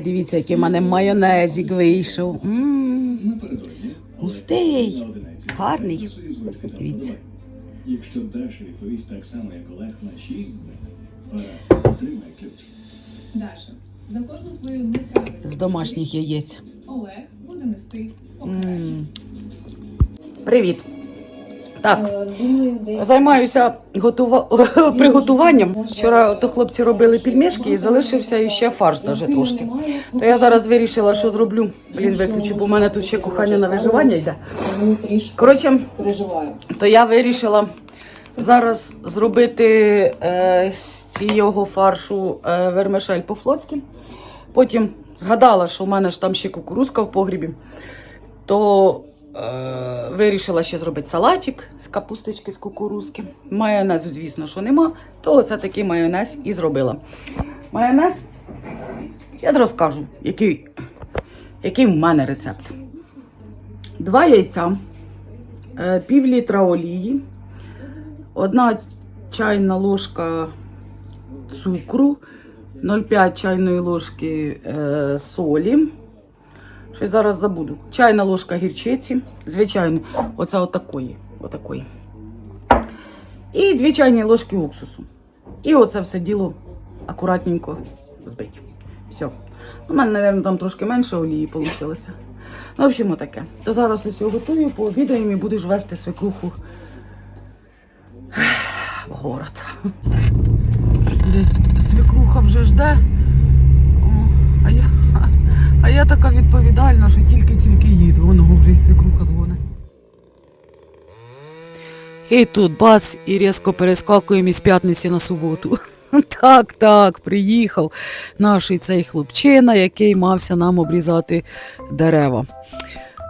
Дивіться, який в мене майонезик вийшов. М, Густий, гарний. Дивіться. Якщо Даша відповість так само, як Олег на 6 з них, Олег отримає ключ. Даша, за кожну твою неправильну З домашніх яєць. Олег буде нести. Привіт. Так, Е, займаюся готува... приготуванням. Вчора то хлопці робили пельмешки і залишився ще фарш даже трошки. То я зараз вирішила, що зроблю. Блін, виключу, бо в мене тут ще кохання на виживання йде. Коротше, то я вирішила зараз зробити е, з цього фаршу е, вермишель по-флотськи. Потім згадала, що в мене ж там ще кукурузка в погрібі, то вирішила ще зробити салатик з капусточки з кукурузки. Майонезу, звісно, що нема, то оце такий майонез і зробила. Майонез, я розкажу, який, який в мене рецепт. Два яйця, е, пів літра олії, одна чайна ложка цукру, 0,5 чайної ложки е, солі. Щось зараз забуду. Чайна ложка гірчиці, звичайно, оце отакої. отакої. І 2 чайні ложки уксусу. І оце все діло акуратненько збить. Все. У мене, мабуть, там трошки менше олії вийшло. Ну, в общем, таке. То зараз усе готую, пообідаємо і будеш вести свекруху в город. Десь свекруха вже жде. О, а, я, а я така відповідальна, що тільки-тільки їду. Воно вже й свекруха дзвонить. І тут бац, і різко перескакуємо із п'ятниці на суботу. Так, так, приїхав наш цей хлопчина, який мався нам обрізати дерева.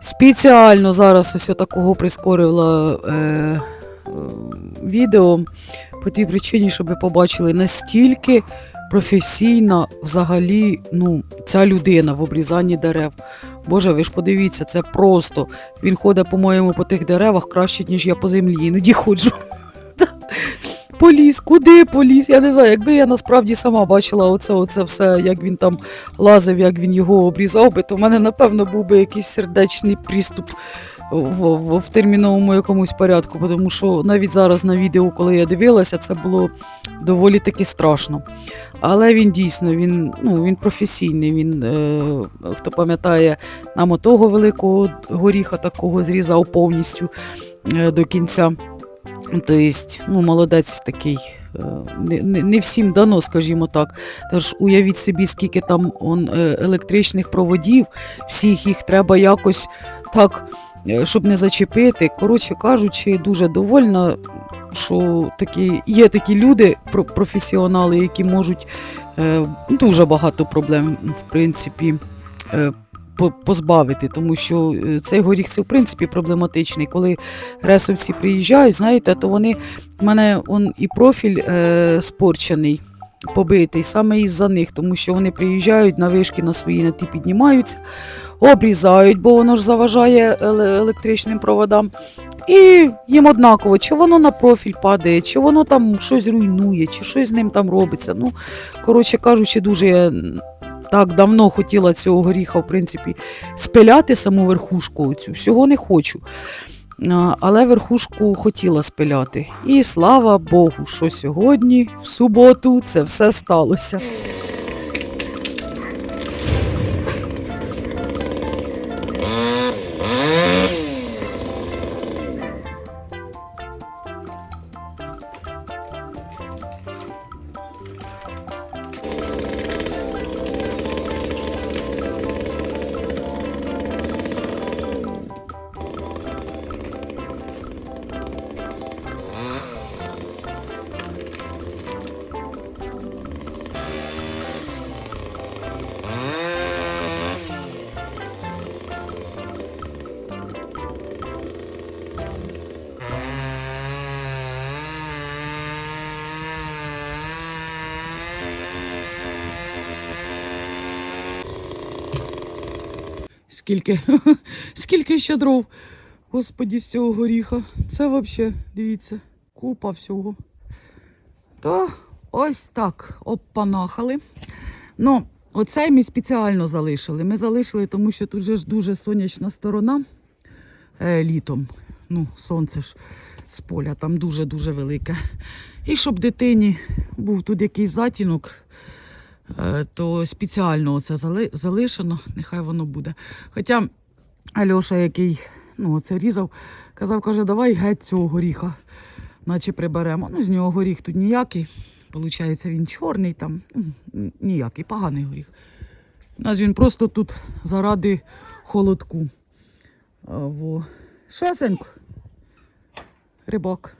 Спеціально зараз ось такого прискорила е, е, відео по тій причині, щоб ви побачили настільки професійна взагалі ну, ця людина в обрізанні дерев. Боже, ви ж подивіться, це просто. Він ходить, по-моєму, по тих деревах краще, ніж я по землі іноді ходжу. Поліз, куди поліз? Я не знаю, якби я насправді сама бачила оце, оце все, як він там лазив, як він його обрізав би, то в мене, напевно, був би якийсь сердечний приступ в, в, в терміновому якомусь порядку, тому що навіть зараз на відео, коли я дивилася, це було доволі таки страшно. Але він дійсно він, ну, він професійний. Він, е, хто пам'ятає, нам отого великого горіха такого зрізав повністю е, до кінця. Тобто, ну, молодець такий. е, Не, не, не всім дано, скажімо так. Тож уявіть собі, скільки там он, е, електричних проводів, всіх їх треба якось так, е, щоб не зачепити. Коротше кажучи, дуже довольна, що такі, є такі люди, професіонали, які можуть е, дуже багато проблем, в принципі, е, позбавити, тому що е, цей горіх це в принципі проблематичний. Коли ресовці приїжджають, знаєте, то вони в мене он і профіль е, спорчений. Побитий саме із-за них, тому що вони приїжджають на вишки на свої на ті піднімаються, обрізають, бо воно ж заважає електричним проводам. І їм однаково, чи воно на профіль падає, чи воно там щось руйнує, чи щось з ним там робиться. Ну, коротше кажучи, дуже я так давно хотіла цього горіха, в принципі, спиляти саму верхушку. Цю всього не хочу. Але верхушку хотіла спиляти. І слава Богу, що сьогодні, в суботу, це все сталося. Скільки, скільки ще дров, господі, з цього горіха. Це взагалі, дивіться, купа всього. То ось так обпанахали. Ну, Оцей ми спеціально залишили. Ми залишили, тому що тут же ж дуже сонячна сторона е, літом. Ну, сонце ж з поля там дуже-дуже велике. І щоб дитині був тут якийсь затінок, то спеціально це залишено, нехай воно буде. Хоча Альоша, який ну, це різав, казав, каже, давай геть цього горіха, наче приберемо. Ну, з нього горіх тут ніякий. Получається, він чорний там, ніякий, поганий горіх. У нас він просто тут заради холодку. Во. Шесенько. Рибок.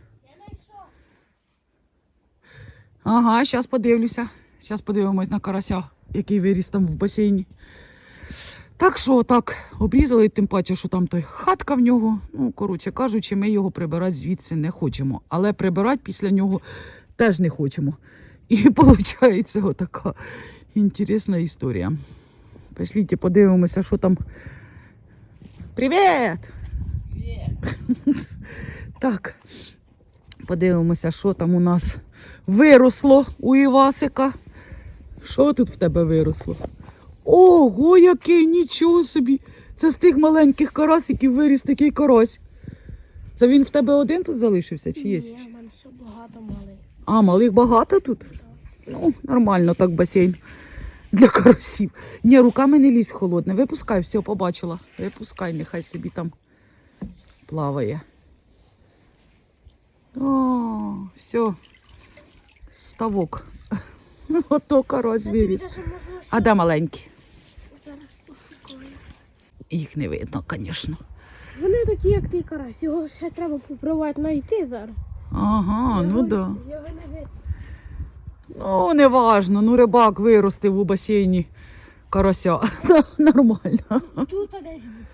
Ага, зараз подивлюся. Зараз подивимось на карася, який виріс там в басейні. Так що так, обрізали, тим паче, що там той хатка в нього. Ну, коротше кажучи, ми його прибирати звідси не хочемо. Але прибирати після нього теж не хочемо. І виходить отака інтересна історія. Пішліть подивимося, що там. Привіт! Так. Подивимося, що там у нас виросло у Івасика. Що тут в тебе виросло? Ого, який нічого собі! Це з тих маленьких карасиків виріс такий карась. Це він в тебе один тут залишився чи є? Ні, в мене все багато малих. А, малих багато тут? Ну, нормально так басейн для карасів. Ні, руками не лізь холодне. Випускай, все, побачила. Випускай, нехай собі там плаває. О, все. Ставок. Ото карась виріс. А де маленькі? Їх не видно, звісно. Вони такі, як ти карась. Його ще треба попробувати знайти зараз. Ага, ну Його- да. Його не. Ну, не важно, ну рибак виростив у басейні карася. Нормально. Тут десь був.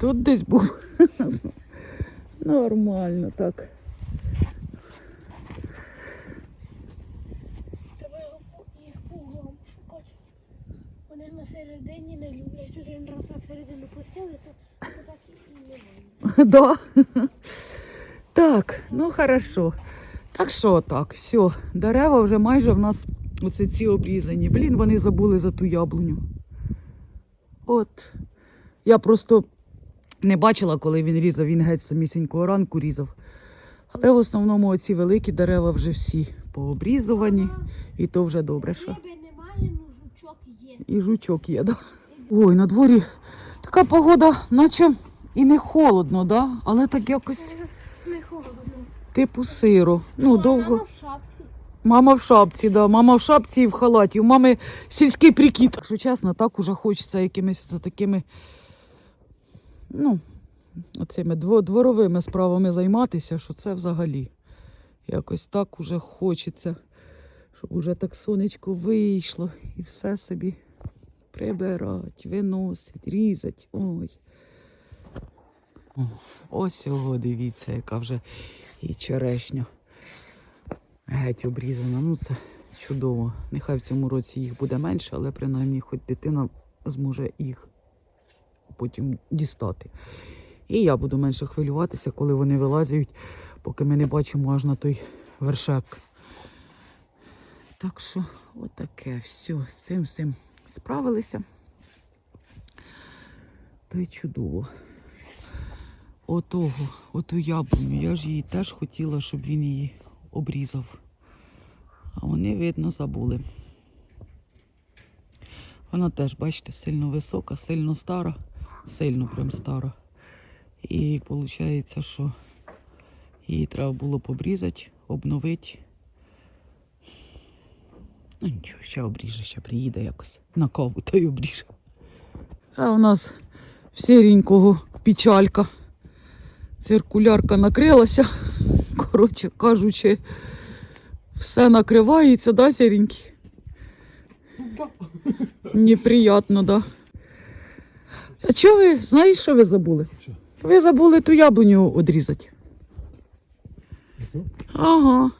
Тут десь був. Нормально так. Треба його по- їх по углам шукати. Вони на середині люблять. Він раз всередину пустили, то, то так і не. Да. Так, ну хорошо. Так що так, все, дерева вже майже в нас оце ці обрізані. Блін, вони забули за ту яблуню. От. Я просто не бачила, коли він різав, він геть самісінького ранку різав. Але в основному оці великі дерева вже всі пообрізувані, і то вже добре. що. Немає, ну жучок є. І жучок є, да? Ой, на дворі така погода, наче і не холодно, да? але так якось Не холодно. типу сиро. Ну, довго. Мама в шапці. Мама в шапці, да. Мама в шапці і в халаті. У мами сільський прикид. Якщо чесно, так уже хочеться якимись за такими, ну, оцими дворовими справами займатися, що це взагалі. Якось так уже хочеться, щоб уже так сонечко вийшло і все собі прибирать, виносить, різать. Ой. Ось його, дивіться, яка вже і черешня геть обрізана. Ну це чудово. Нехай в цьому році їх буде менше, але принаймні хоч дитина зможе їх потім дістати. І я буду менше хвилюватися, коли вони вилазять, поки ми не бачимо аж на той вершек. Так що, отаке все. З цим з цим справилися. Та й чудово. Отого, оту яблуню. Я ж її теж хотіла, щоб він її обрізав. А вони, видно, забули. Вона теж, бачите, сильно висока, сильно стара, сильно прям стара. І виходить, що її треба було побрізати, обновити. Ну нічого, ще обріже, ще приїде якось на каву та й обріже. А у нас в сіренького печалька. Циркулярка накрилася. Коротше кажучи, все накривається, да, сіренький? Неприятно, да. А чого ви, знаєш, що ви забули? Що? Ви забули ту яблуню одрізати. Ага.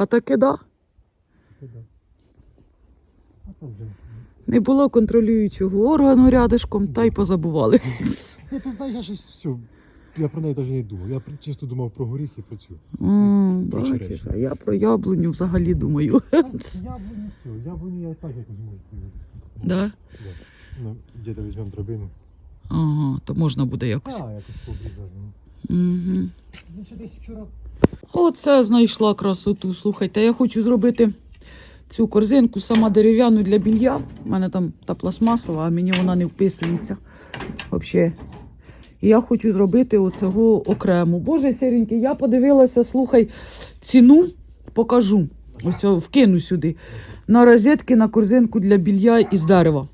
А таки да. Не було контролюючого органу рядишком, та й позабували. Ну, ти знаєш, я щось все. Я про неї навіть не думав. Я чисто думав про горіх і про цю. Бачиш, а я про яблуню взагалі думаю. Яблуню все, яблуню я так якось можу вивезти. Да? Ну, діда візьмемо драбину. Ага, то можна буде якось. А, якось пообрізати. Угу. Він ще десь вчора Оце знайшла красоту. Слухайте, я хочу зробити цю корзинку сама дерев'яну для білья. У мене там та пластмасова, а мені вона не вписується. Взагалі. І я хочу зробити оцього окремо. Боже сіренький, я подивилася, слухай, ціну покажу. Ось вкину сюди. На розетки на корзинку для білья із дерева.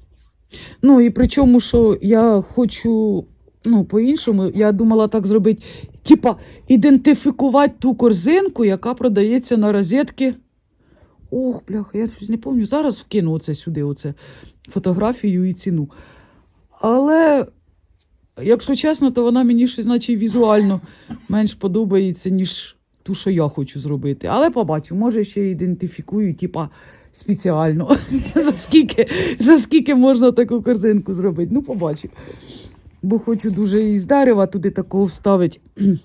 Ну і причому, що я хочу, ну, по-іншому, я думала так зробити. Типа, ідентифікувати ту корзинку, яка продається на розетки. Ох, бляха, я щось не пам'ятаю. Зараз вкину оце сюди, оце фотографію і ціну. Але, якщо чесно, то вона мені щось, наче візуально менш подобається, ніж ту, що я хочу зробити. Але побачу, може ще ідентифікую, типа, спеціально. за, скільки, за скільки можна таку корзинку зробити. Ну, побачу. Бо хочу дуже із дерева туди такого вставити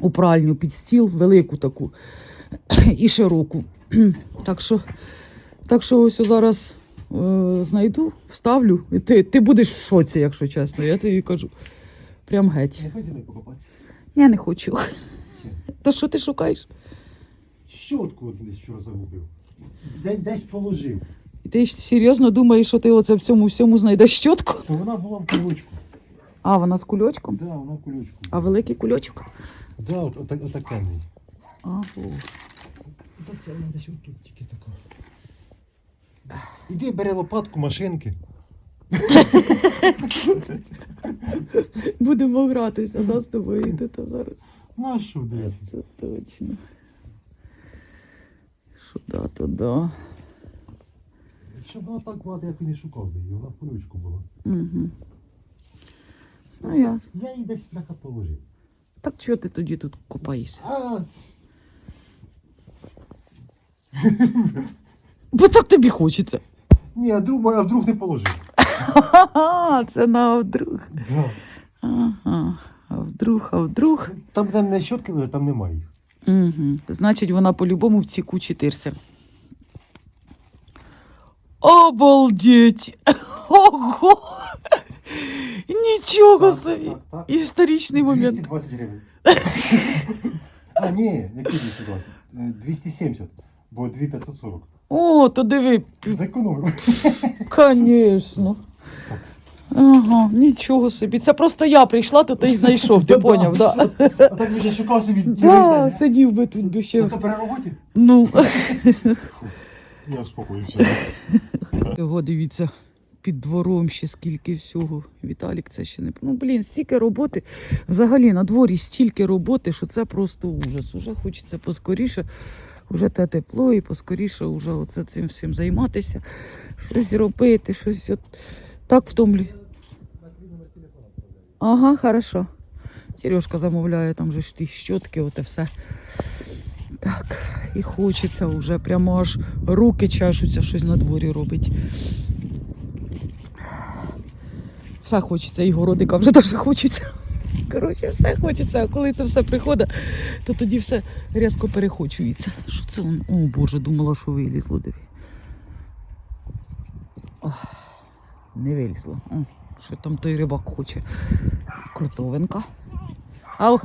у пральню під стіл, велику таку і широку. Так що, так що ось зараз е, знайду, вставлю. І Ти, ти будеш в шоці, якщо чесно, я тобі кажу. Прям геть. не хоче не покопатися. Я не хочу. То що ти шукаєш? Щотку десь вчора загубив. Де- Десь положив. Ти ж серйозно думаєш, що ти оце в цьому всьому знайдеш щотку? То вона була в кульочку. А, вона з кульочком? Да, вона в кульочку. А великий кульочок? Да, от, от, отакенний. Ага. Та це вона десь отут тільки така. Іди бери лопатку, машинки. Будемо гратися, да, з тобою тут зараз. На що дивитися? Це точно. Що да, то да. Щоб вона так була, як і не шукав би її, вона в кульочку була. Угу. Ну, ясно. Я її десь пляха положив. Так чого ти тоді тут купаєшся? А, Бо так тобі хочеться. ні, а вдруг, а вдруг не положив. Ага, це на вдруг. Да. Ага. А вдруг, а вдруг. Там, де не щотки лежать, там немає їх. Угу. Значить, вона по-любому в ці кучі тирся. Обалдеть! Ого! Нічого собі! Історичний момент. 220 гривень. а, ні, які 220? Е, 270, бо 2540. О, то диви, Зекономив. Звісно. Ага, нічого собі. Це просто я прийшла, то ти й знайшов, ти поняв, да? А так би я шукав собі Да, сидів би тут би ще. Хто при роботі? Ну. Я успокоївся. Його дивіться, під двором ще скільки всього. Віталік, це ще не. Ну, блін, стільки роботи. Взагалі на дворі стільки роботи, що це просто ужас. Уже хочеться поскоріше, вже те тепло і поскоріше вже оце цим всім займатися, щось робити, щось от так втомлю. Ага, хорошо. Сережка замовляє там же ж ті щотки, оте все. Так, і хочеться вже, прямо аж руки чашуться, щось на дворі робить. Все хочеться, і городика вже теж хочеться. Коротше, все хочеться, а коли це все приходить, то тоді все різко перехочується. Що це воно? О Боже, думала, що вилізло, диви. Ох, не вилізло. О, що там той рибак хоче. Крутовинка. Ау,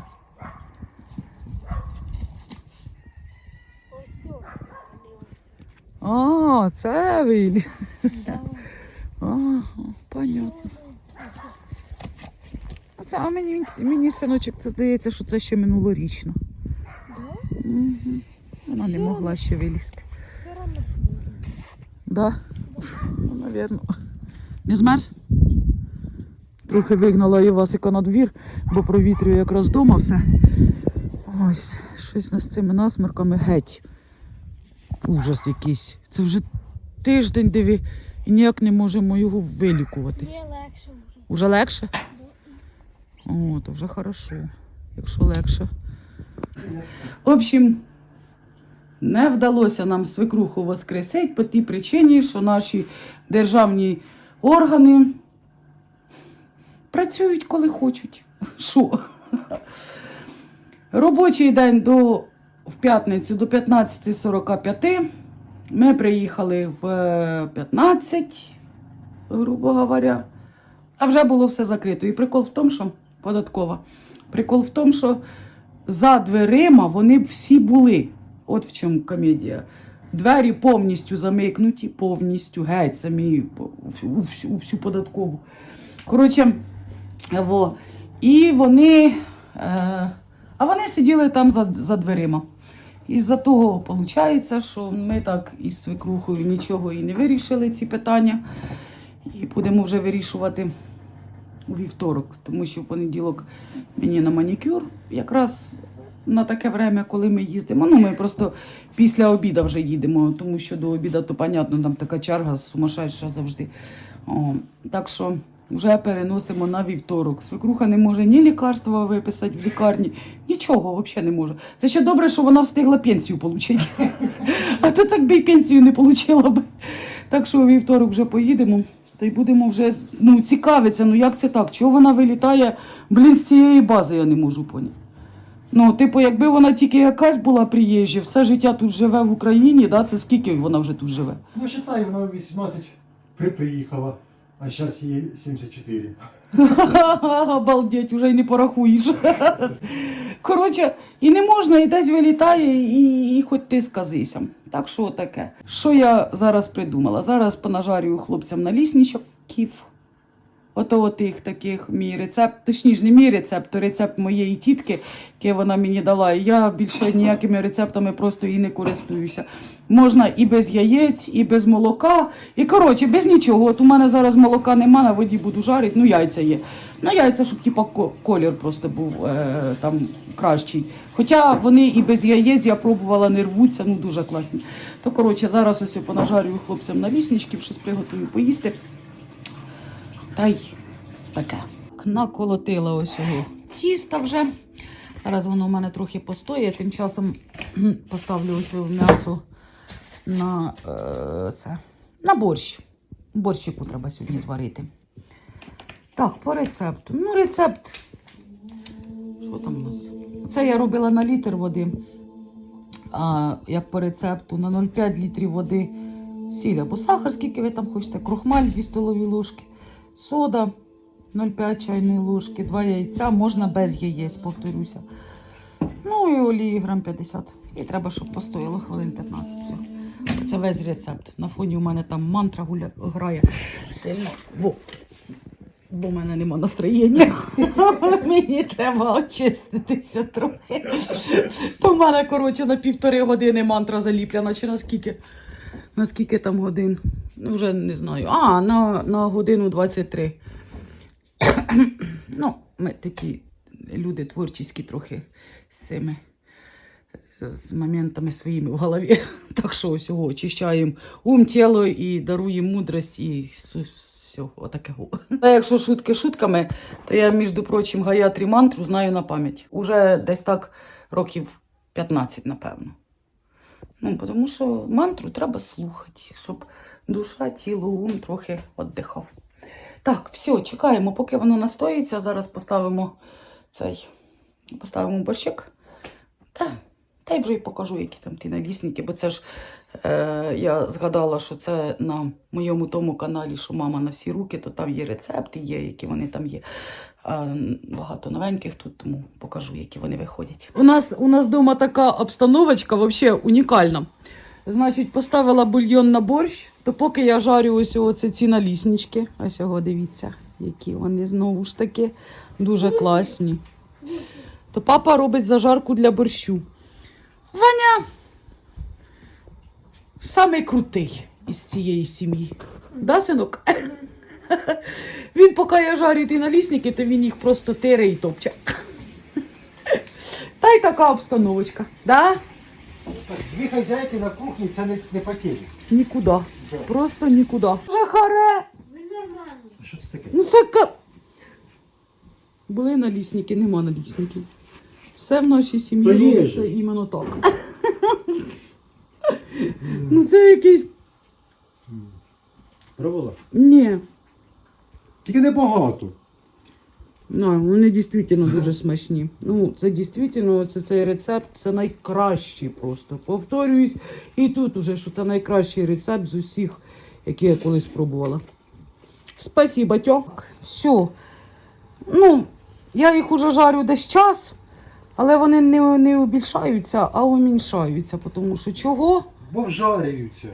а, це виліз. Ага, понятно. А Це, а мені, мені синочок, це здається, що це ще минулорічно. Да? Угу. Вона не могла ще вилізти. Все рано. Да? Ну, навірно. Не змерз? Трохи вигнала я Васика на двір, бо провітрює якраз вдома все. Ось, щось з цими насморками геть. Ужас якийсь. Це вже тиждень, диви, і ніяк не можемо його вилікувати. Мені легше вже. Уже легше? О, вже хорошо, якщо легше. В общем, не вдалося нам свекруху воскресити по тій причині, що наші державні органи працюють коли хочуть. Що? Робочий день до в п'ятницю до 15.45. Ми приїхали в е, 15, грубо говоря. А вже було все закрито. І прикол в тому, що податкова. Прикол в тому, що за дверима вони всі були. От в чому комедія. Двері повністю замикнуті, повністю геть самі у всю, всю податкову. Коротше, во. І вони. Е, а вони сиділи там за, за дверима. Із-за того виходить, що ми так із свекрухою нічого і не вирішили ці питання. І будемо вже вирішувати у вівторок, тому що в понеділок мені на манікюр якраз на таке время, коли ми їздимо. Ну, ми просто після обіду вже їдемо, тому що до обіду, то понятно, там така черга сумасшедша завжди. О, так що вже переносимо на вівторок. Свекруха не може ні лікарства виписати в лікарні, нічого взагалі не може. Це ще добре, що вона встигла пенсію отримати. А то так би й пенсію не отримала б. Так що у вівторок вже поїдемо. Та й будемо вже ну, цікавитися, ну як це так? Чого вона вилітає, блін, з цієї бази, я не можу поняти. Ну, типу, якби вона тільки якась була приїжджа, все життя тут живе в Україні, да, це скільки вона вже тут живе? Ну, вважай, вона 18 при приїхала, а зараз їй 74. Обалдеть, уже й не порахуєш. Коротше, і не можна, і десь вилітає, і, і хоч ти сказися. Так що таке? Що я зараз придумала? Зараз понажарюю хлопцям налісничків. Ото от таких мій рецепт, точніше, не мій рецепт, то рецепт моєї тітки, який вона мені дала. Я більше ніякими рецептами просто і не користуюся. Можна і без яєць, і без молока. І коротше, без нічого. От у мене зараз молока нема, на воді буду жарити, ну яйця є. Ну, яйця, щоб типа колір просто був е, там кращий. Хоча вони і без яєць я пробувала, не рвуться, ну дуже класні. То коротше, зараз ось понажарюю хлопцям на лісничків, щось приготую поїсти. Та й таке. Наколотила ось його тіста вже. Зараз воно у мене трохи постоє. Тим часом поставлю ось м'ясо на е. На борщ. Борщику треба сьогодні зварити. Так, по рецепту. Ну, рецепт. Що там у нас? Це я робила на літр води. А як по рецепту, на 0,5 літрів води сіль або сахар, скільки ви там хочете, крохмаль 2 столові ложки, сода 0,5 чайної ложки, 2 яйця, можна без яєць, повторюся. Ну і олії грам 50. І треба, щоб постояло хвилин 15. Все. Це весь рецепт. На фоні у мене там мантра гуля... грає сильно. Во. Бо в мене нема настроєння. Мені треба очиститися трохи. То в мене, коротше, на півтори години мантра заліплена, чи на скільки? На скільки там годин? Ну, вже не знаю. А, на, на годину 23. ну, ми такі люди творчі трохи з цими з моментами своїми в голові. Так що ось очищаємо ум, тіло і даруємо мудрість і всього отакого. Та якщо шутки шутками, то я, між прочим, Гаyaтрі мантру знаю на пам'ять. Уже десь так років 15, напевно. Ну, тому що мантру треба слухати, щоб душа, тіло, ум трохи віддихав. Так, все, чекаємо, поки воно настоїться. Зараз поставимо цей, поставимо борщик. Та, та й вже й покажу, які там ті налісники, бо це ж е, я згадала, що це на моєму тому каналі, що мама на всі руки, то там є рецепти, є, які вони там є. Багато новеньких тут, тому покажу, які вони виходять. У нас у нас вдома така обстановочка, взагалі унікальна. Значить, поставила бульйон на борщ, то поки я жарю ось оце ці наліснички. Ось його дивіться, які вони знову ж таки дуже класні. То папа робить зажарку для борщу. Ваня самий крутий із цієї сім'ї. Да, синок? Він, поки я жарю ті налісники, то він їх просто тире і топче. Та й така обстановочка. Да? Дві хазяйки на кухні це не, не потері. Нікуди. Просто нікуди. Вже харе. Ви нормально. А Що це таке? Ну це ка... Були налісники, нема налісників. Все в нашій сім'ї є робиться іменно так. Ну це якийсь. Пробувала? Ні. Тільки небагато. Ну, вони дійсно дуже смачні. Ну, це дійсно, це цей рецепт, це найкращий просто. Повторююсь, і тут уже, що це найкращий рецепт з усіх, які я колись пробувала. Спасибо, тьок. Все. Ну, я їх уже жарю десь час, але вони не, не обільшаються, а уміншаються. Тому що чого? Бо вжарюються.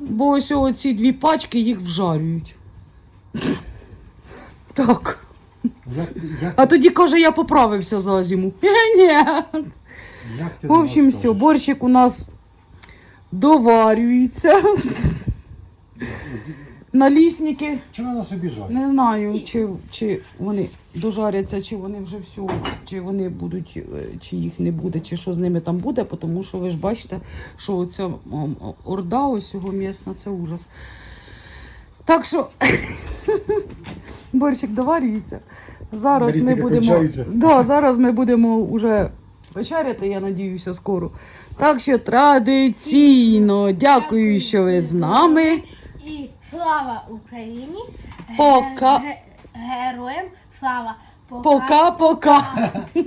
Бо ось оці дві пачки їх вжарюють. Так. Як, як, А тоді каже, я поправився за зиму. Ні. як ти В общем, все, борщик у нас доварюється. Налісники. Чого на нас обіжають? Не знаю, чи, чи вони дожаряться, чи вони вже все, чи вони будуть, е, чи їх не буде, чи що з ними там буде, тому що ви ж бачите, що оця м, орда ось його м'ясна, це ужас. Так що борщик доварюється. Зараз ми будемо. Да, зараз ми будемо вже вечеряти, я надіюся, скоро. Так що традиційно дякую, що ви з нами. І слава Україні! Пока. Ге- ге- Героям слава! Пока-пока.